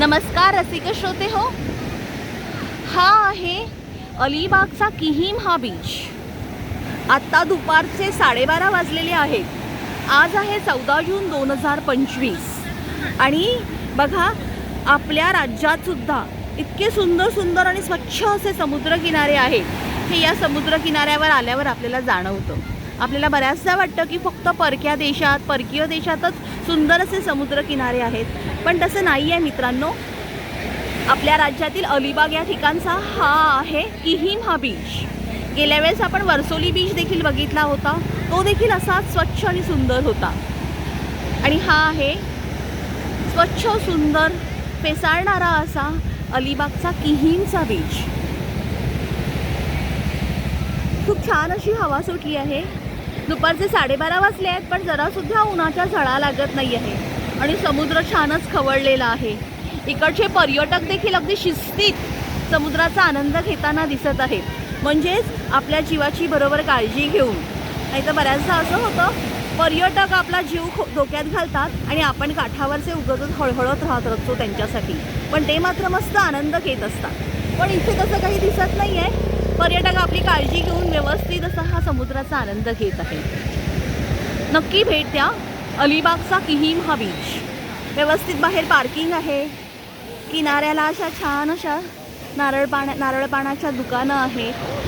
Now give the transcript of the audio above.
नमस्कार रसिक श्रोते हो? हा आहे अलिबागचा किहीम हा बीच आत्ता दुपारचे साडेबारा वाजलेले आहेत. आज आहे चौदा जून दोन हजार पंचवीस. आणि बघा आपल्या राज्यातसुद्धा इतके सुंदर सुंदर आणि स्वच्छ असे समुद्रकिनारे आहेत. हे या समुद्रकिनाऱ्यावर आल्यावर आपल्याला जाणवतं. आपल्याला बऱ्याचदा वाटतं की फक्त परक्या देशात परकीय देशातच सुंदर असे समुद्रकिनारे आहेत. पण तसं नाही आहे मित्रांनो. आपल्या राज्यातील अलिबाग या ठिकाणचा हा आहे किहीम हा बीच गेल्या वेळेस आपण वर्सोली बीच देखील बघितला होता. तो देखील असाच स्वच्छ आणि सुंदर होता. आणि हा आहे स्वच्छ सुंदर फेसाळणारा असा अलिबागचा किहीमचा बीच खूप छान अशी हवा सुटली आहे. दुपारचे साडेबारा वाजले आहेत पण जरासुद्धा उन्हाच्या झळा लागत नाही आहे आणि समुद्र छानच खवळलेला आहे. इकडचे पर्यटक देखील अगदी शिस्तीत समुद्राचा आनंद घेताना दिसत आहेत. म्हणजेच आपल्या जीवाची बरोबर काळजी घेऊन. नाही तर बऱ्याचदा असं होतं पर्यटक आपला जीव खो धोक्यात घालतात आणि आपण काठावरचे उगतच हळहळत राहत असतो त्यांच्यासाठी. पण ते मात्र मस्त आनंद घेत असतात. पण इथे तसं काही दिसत नाही आहे पर्यटक आपली काळजी घेऊन व्यवस्थित असा हा समुद्राचा आनंद घेत आहे. नक्की भेट द्या. अलिबागचा किहीम हा बीच व्यवस्थित बाहेर पार्किंग आहे. किनाऱ्याला अशा छान अशा नारळ पाण्या नारळ पाण्याच्या दुकानं आहेत.